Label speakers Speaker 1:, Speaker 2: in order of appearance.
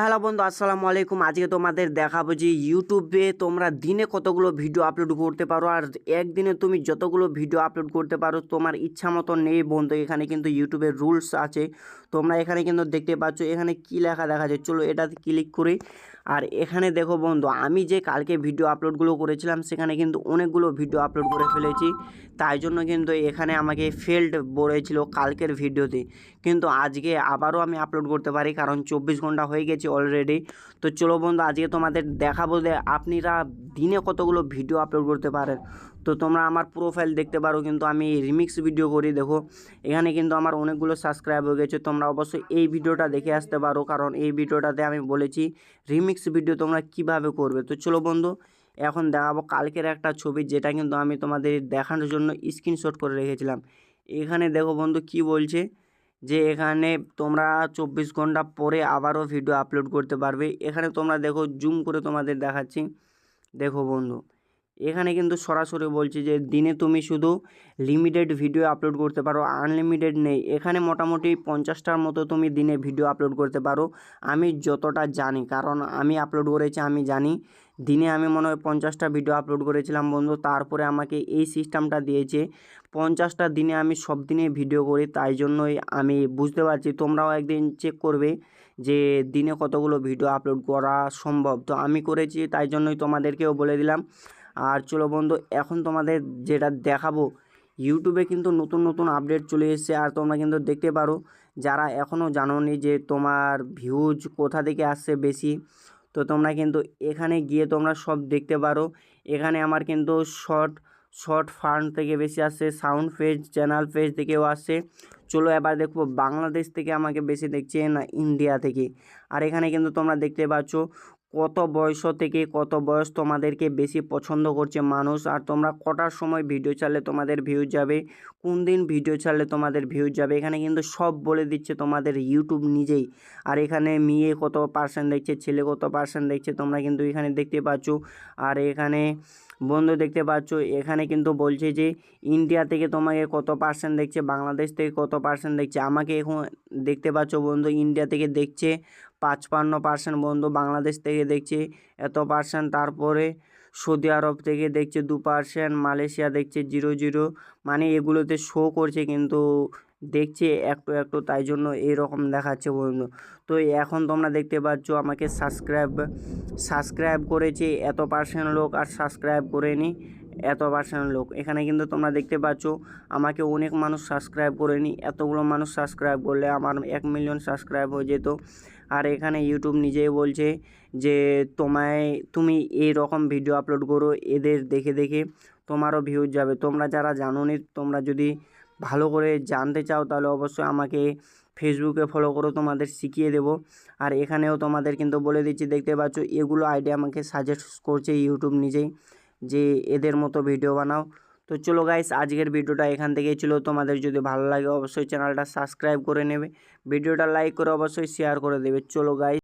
Speaker 1: Hello বন্ধু, আসসালামু আলাইকুম। আজকে তোমাদের দেখাবো যে ইউটিউবে তোমরা দিনে কতগুলো ভিডিও আপলোড করতে পারো আর একদিনে তুমি যতগুলো ভিডিও আপলোড করতে পারো, তোমার ইচ্ছা মতো নেই বন্ধু। এখানে কিন্তু ইউটিউবের রুলস আছে। তোমরা এখানে কিন্তু দেখতে পাচ্ছ এখানে কি লেখা দেখা যায়। চলো এটাতে ক্লিক করি। আর এখানে দেখো বন্ধু, আমি যে কালকে ভিডিও আপলোডগুলো করেছিলাম, সেখানে কিন্তু অনেকগুলো ভিডিও আপলোড করে ফেলেছি। তাই জন্য কিন্তু এখানে আমাকে ফেল্ড বলেছিল কালকের ভিডিওতে কিন্তু আজকে আবারও আমি আপলোড করতে পারি, কারণ চব্বিশ ঘণ্টা হয়ে গেছে অলরেডি তো চলো বন্ধু, আজকে তোমাদের দেখাবো যে আপনারা দিনে কতগুলো ভিডিও আপলোড করতে পারেন। তো তোমরা আমার প্রোফাইল দেখতে পারো, কিন্তু আমি রিমিক্স ভিডিও করি, দেখো। এখানে কিন্তু আমার অনেকগুলো সাবস্ক্রাইব হয়ে গেছে, তোমরা অবশ্যই এই ভিডিওটা দেখে আসতে পারো, কারণ এই ভিডিওটাতে আমি বলেছি রিমিক্স ভিডিও তোমরা কীভাবে করবে। তো চলো বন্ধু, এখন দেখাবো কালকের একটা ছবি, যেটা কিন্তু আমি তোমাদের দেখানোর জন্য স্ক্রিনশট করে রেখেছিলাম। এখানে দেখো বন্ধু, কি বলছে? যে এখানে তোমরা চব্বিশ ঘণ্টা পরে আবারও ভিডিও আপলোড করতে পারবে। এখানে তোমরা দেখো জুম করে তোমাদের দেখাচ্ছি। দেখো বন্ধু, এখানে কিন্তু সরাসরি বলছি যে দিনে তুমি শুধু লিমিটেড ভিডিও আপলোড করতে পারো আনলিমিটেড নেই। এখানে মোটামুটি পঞ্চাশটার মতো তুমি দিনে ভিডিও আপলোড করতে পারো। আমি যতটা জানি, কারণ আমি আপলোড করেছি, আমি জানি দিনে আমি মনে হয় পঞ্চাশটা ভিডিও আপলোড করেছিলাম বন্ধু। তারপরে আমাকে এই সিস্টেমটা দিয়েছে। পঞ্চাশটা দিনে আমি সব দিনে ভিডিও করি, তাই জন্যই আমি বুঝতে পারছি। তোমরাও একদিন চেক করবে যে দিনে কতগুলো ভিডিও আপলোড করা সম্ভব। তো আমি করেছি, তাই জন্যই তোমাদেরকেও বলে দিলাম। আর চলো বন্ধু, এখন তোমাদের যেটা দেখাবো ইউটিউবে কিন্তু নতুন নতুন আপডেট চলে এসেছে। আর তোমরা কিন্তু দেখতে পারো, যারা এখনও জানোনি যে তোমার ভিউজ কোথা থেকে আসছে বেশি তো তোমরা কিন্তু এখানে গিয়ে তোমরা সব দেখতে পারো। এখানে আমার কিন্তু শর্ট শর্ট ফান্ড থেকে বেশি আসছে সাউন্ড ফেজ চ্যানেল ফেজ থেকেও আসে। চলো এবার দেখব বাংলাদেশ থেকে আমাকে বেশি দেখছে না ইন্ডিয়া থেকে। আর এখানে কিন্তু তোমরা দেখতে পাচ্ছ কত বয়স থেকে কত বয়স তোমাদেরকে বেশি পছন্দ করছে মানুষ? আর তোমরা কটার সময় ভিডিও চালে তোমাদের ভিউ যাবে? কোন দিন ভিডিও চালে তোমাদের ভিউ যাবে? এখানে কিন্তু সব বলে দিচ্ছে তোমাদের ইউটিউব নিজেই। আর এখানে মেয়ে কত পার্সেন্ট দেখছে, ছেলে কত পার্সেন্ট দেখছে, তোমরা কিন্তু এখানে দেখতে পাচ্ছ। আর এখানে বন্ধু দেখতে পাচ্ছ, এখানে কিন্তু বলছে যে ইন্ডিয়া থেকে তোমাকে কত পার্সেন্ট দেখছে বাংলাদেশ থেকে কত পার্সেন্ট দেখছে। আমাকে এখন দেখতে পাচ্ছ বন্ধু ইন্ডিয়া থেকে দেখছে পাঁচপান্ন পার্সেন্ট বন্ধু বাংলাদেশ থেকে দেখছে এত পার্সেন্ট তারপরে সৌদি আরব থেকে দেখছে দু পার্সেন্ট মালয়েশিয়া দেখছে জিরো জিরো মানে এগুলোতে শো করছে কিন্তু দেখছে একটু একটু তাই জন্য এরকম দেখাচ্ছে বন্ধু। তো এখন তোমরা দেখতে পাচ্ছ আমাকে সাবস্ক্রাইব সাবস্ক্রাইব করেছে এত পার্সেন্ট লোক আর সাবস্ক্রাইব করেনি এত পার্সেন্ট লোক। এখানে কিন্তু তোমরা দেখতে পাচ্ছ আমাকে অনেক মানুষ সাবস্ক্রাইব করেনি, এতগুলো মানুষ সাবস্ক্রাইব করলে আমার এক মিলিয়ন সাবস্ক্রাইব হয়ে যেত। আর এখানে ইউটিউব নিজেই বলছে যে, তোমায়, তুমি এই রকম ভিডিও আপলোড করো, এদের দেখে দেখে তোমারও ভিউজ যাবে। তোমরা যারা জানো তোমরা যদি ভালো করে জানতে চাও তাহলে অবশ্যই আমাকে ফেসবুকে ফলো করো তোমাদের শিখিয়ে দেবো। আর এখানেও তোমাদের কিন্তু বলে দিচ্ছি, দেখতে পাচ্ছ এগুলো আইডিয়া আমাকে সাজেস্ট করছে ইউটিউব নিজেই যে এদের মতো ভিডিও বানাও। তো চলো গাইস আজকের ভিডিওটা এখান থেকেই ছিল। তোমাদের যদি ভালো লাগে অবশ্যই চ্যানেলটা সাবস্ক্রাইব করে নেবে। ভিডিওটা লাইক করে অবশ্যই শেয়ার করে দেবে। চলো গাইস